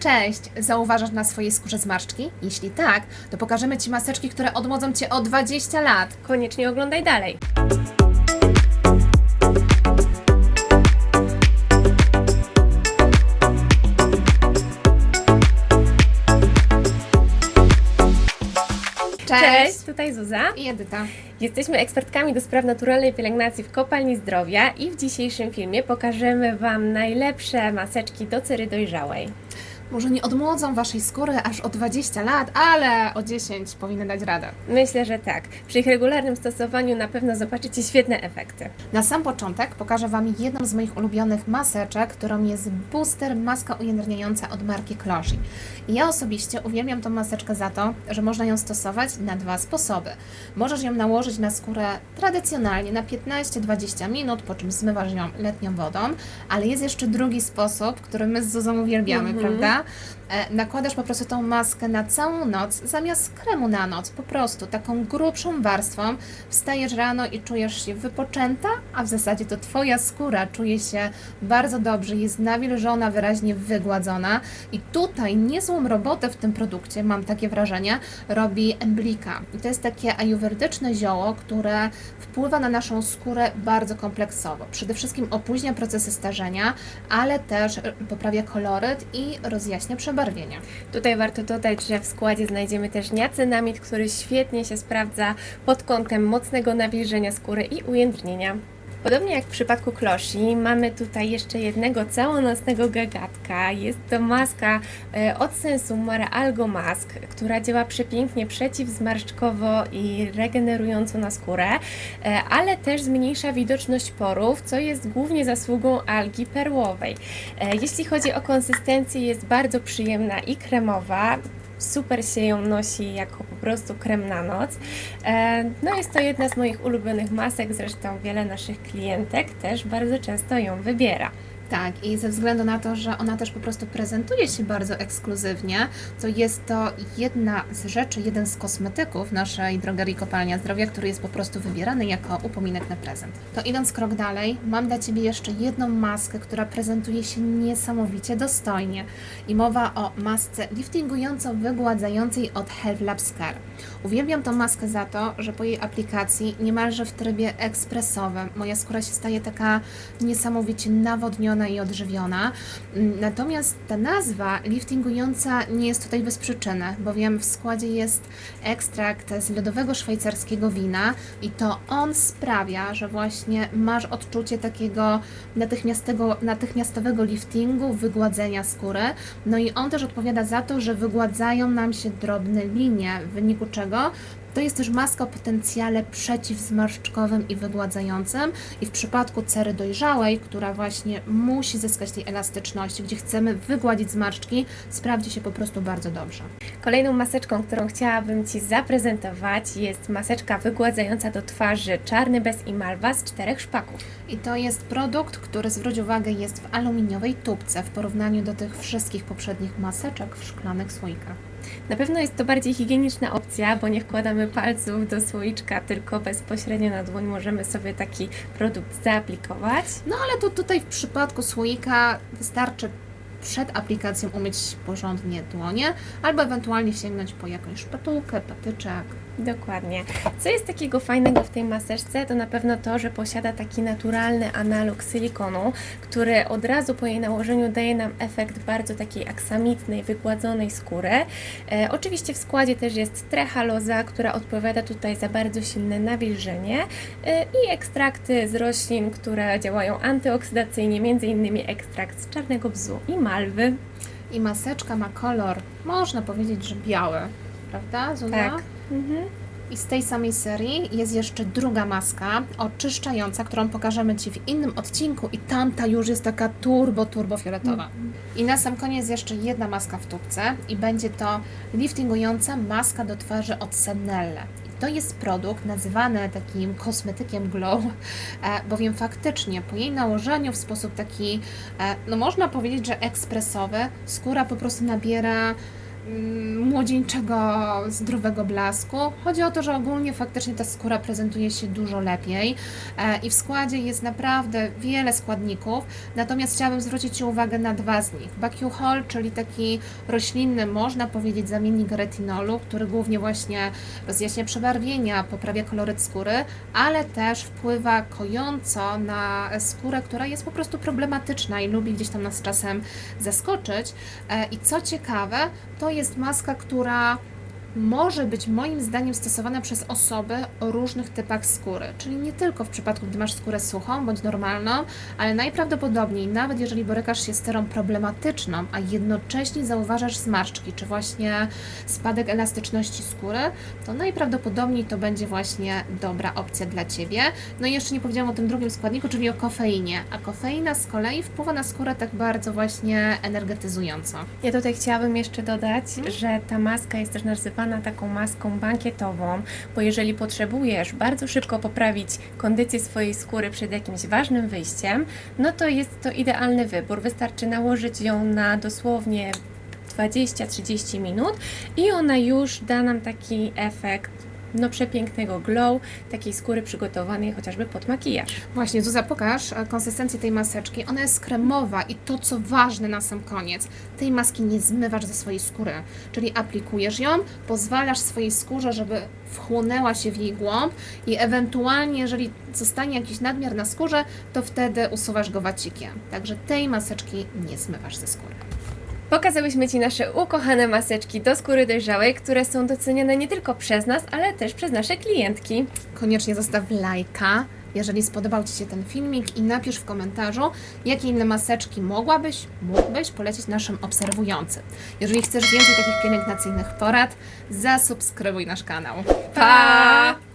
Cześć! Zauważasz na swojej skórze zmarszczki? Jeśli tak, to pokażemy Ci maseczki, które odmłodzą Cię o 20 lat. Koniecznie oglądaj dalej. Cześć, tutaj Zuza. I Edyta. Jesteśmy ekspertkami do spraw naturalnej pielęgnacji w Kopalni Zdrowia i w dzisiejszym filmie pokażemy Wam najlepsze maseczki do cery dojrzałej. Może nie odmłodzą Waszej skóry aż o 20 lat, ale o 10 powinny dać radę. Myślę, że tak. Przy ich regularnym stosowaniu na pewno zobaczycie świetne efekty. Na sam początek pokażę Wam jedną z moich ulubionych maseczek, którą jest Booster Maska Ujędrniająca od marki Closhi. Ja osobiście uwielbiam tą maseczkę za to, że można ją stosować na dwa sposoby. Możesz ją nałożyć na skórę tradycjonalnie na 15-20 minut, po czym zmywasz ją letnią wodą, ale jest jeszcze drugi sposób, który my z Zuzą uwielbiamy, Mhm. prawda? E, nakładasz po prostu tą maskę na całą noc, zamiast kremu na noc, po prostu taką grubszą warstwą. Wstajesz rano i czujesz się wypoczęta, a w zasadzie to Twoja skóra czuje się bardzo dobrze, jest nawilżona, wyraźnie wygładzona. I tutaj niezłą robotę w tym produkcie, mam takie wrażenie, robi emblika. I to jest takie ajurwedyczne zioło, które wpływa na naszą skórę bardzo kompleksowo. Przede wszystkim opóźnia procesy starzenia, ale też poprawia koloryt i rozjaśnia przebarwienia. Tutaj warto dodać, że w składzie znajdziemy też niacinamid, który świetnie się sprawdza pod kątem mocnego nawilżenia skóry i ujędrnienia. Podobnie jak w przypadku kloszy, mamy tutaj jeszcze jednego całonocnego gagatka. Jest to maska e, od sensu Mara Algo Mask, która działa przepięknie przeciwzmarszczkowo i regenerująco na skórę, e, ale też zmniejsza widoczność porów, co jest głównie zasługą algi perłowej. E, Jeśli chodzi o konsystencję, jest bardzo przyjemna i kremowa. Super się ją nosi jako po prostu krem na noc. E, No jest to jedna z moich ulubionych masek, zresztą wiele naszych klientek też bardzo często ją wybiera. Tak, i ze względu na to, że ona też po prostu prezentuje się bardzo ekskluzywnie, to jest to jedna z rzeczy, jeden z kosmetyków naszej drogerii Kopalnia Zdrowia, który jest po prostu wybierany jako upominek na prezent. To idąc krok dalej, mam dla Ciebie jeszcze jedną maskę, która prezentuje się niesamowicie dostojnie. I mowa o masce liftingująco-wygładzającej od Health Labs Care. Uwielbiam tą maskę za to, że po jej aplikacji niemalże w trybie ekspresowym moja skóra się staje taka niesamowicie nawodniona i odżywiona. Mm, Natomiast ta nazwa liftingująca nie jest tutaj bez przyczyny, bowiem w składzie jest ekstrakt z lodowego szwajcarskiego wina i to on sprawia, że właśnie masz odczucie takiego natychmiastowego, natychmiastowego liftingu, wygładzenia skóry. No i on też odpowiada za to, że wygładzają nam się drobne linie, w wyniku czego to jest też maska o potencjale przeciwzmarszczkowym i wygładzającym i w przypadku cery dojrzałej, która właśnie musi zyskać tej elastyczności, gdzie chcemy wygładzić zmarszczki, sprawdzi się po prostu bardzo dobrze. Kolejną maseczką, którą chciałabym Ci zaprezentować jest maseczka wygładzająca do twarzy czarny bez i malwa z czterech szpaków. I to jest produkt, który zwróć uwagę jest w aluminiowej tubce w porównaniu do tych wszystkich poprzednich maseczek w szklanych słoikach. Na pewno jest to bardziej higieniczna opcja, bo nie wkładamy palców do słoiczka, tylko bezpośrednio na dłoń możemy sobie taki produkt zaaplikować. No ale to tutaj w przypadku słoika wystarczy przed aplikacją umyć porządnie dłonie, albo ewentualnie sięgnąć po jakąś szpatułkę, patyczek. Dokładnie. Co jest takiego fajnego w tej maseczce, to na pewno to, że posiada taki naturalny analog silikonu, który od razu po jej nałożeniu daje nam efekt bardzo takiej aksamitnej, wygładzonej skóry. E, oczywiście w składzie też jest trehaloza, która odpowiada tutaj za bardzo silne nawilżenie e, i ekstrakty z roślin, które działają antyoksydacyjnie, m.in. ekstrakt z czarnego bzu i malwy. I maseczka ma kolor, można powiedzieć, że biały, prawda Zula? Tak. I z tej samej serii jest jeszcze druga maska oczyszczająca, którą pokażemy Ci w innym odcinku i tamta już jest taka turbo, turbo fioletowa. I na sam koniec jeszcze jedna maska w tubce i będzie to liftingująca maska do twarzy od Sennelle. To jest produkt nazywany takim kosmetykiem glow, e, bowiem faktycznie po jej nałożeniu w sposób taki, e, no można powiedzieć, że ekspresowy, skóra po prostu nabiera młodzieńczego, zdrowego blasku. Chodzi o to, że ogólnie faktycznie ta skóra prezentuje się dużo lepiej e, i w składzie jest naprawdę wiele składników, natomiast chciałabym zwrócić Ci uwagę na dwa z nich. Bakuhol, czyli taki roślinny, można powiedzieć, zamiennik retinolu, który głównie właśnie rozjaśnia przebarwienia, poprawia koloryt skóry, ale też wpływa kojąco na skórę, która jest po prostu problematyczna i lubi gdzieś tam nas czasem zaskoczyć. E, I co ciekawe, to jest maska, która może być moim zdaniem stosowana przez osoby o różnych typach skóry, czyli nie tylko w przypadku, gdy masz skórę suchą bądź normalną, ale najprawdopodobniej nawet jeżeli borykasz się z sterą problematyczną, a jednocześnie zauważasz zmarszczki, czy właśnie spadek elastyczności skóry, to najprawdopodobniej to będzie właśnie dobra opcja dla Ciebie. No i jeszcze nie powiedziałam o tym drugim składniku, czyli o kofeinie, a kofeina z kolei wpływa na skórę tak bardzo właśnie energetyzująco. Ja tutaj chciałabym jeszcze dodać, że ta maska jest też nazywana taką maską bankietową, bo jeżeli potrzebujesz bardzo szybko poprawić kondycję swojej skóry przed jakimś ważnym wyjściem, no to jest to idealny wybór. Wystarczy nałożyć ją na dosłownie 20-30 minut i ona już da nam taki efekt no przepięknego glow, takiej skóry przygotowanej chociażby pod makijaż. Właśnie, Zuza, pokaż e, konsystencję tej maseczki. Ona jest kremowa i to, co ważne na sam koniec, tej maski nie zmywasz ze swojej skóry. Czyli aplikujesz ją, pozwalasz swojej skórze, żeby wchłonęła się w jej głąb i ewentualnie, jeżeli zostanie jakiś nadmiar na skórze, to wtedy usuwasz go wacikiem. Także tej maseczki nie zmywasz ze skóry. Pokazałyśmy Ci nasze ukochane maseczki do skóry dojrzałej, które są doceniane nie tylko przez nas, ale też przez nasze klientki. Koniecznie zostaw lajka, jeżeli spodobał Ci się ten filmik i napisz w komentarzu, jakie inne maseczki mogłabyś, mógłbyś polecić naszym obserwującym. Jeżeli chcesz więcej takich pielęgnacyjnych porad, zasubskrybuj nasz kanał. Pa!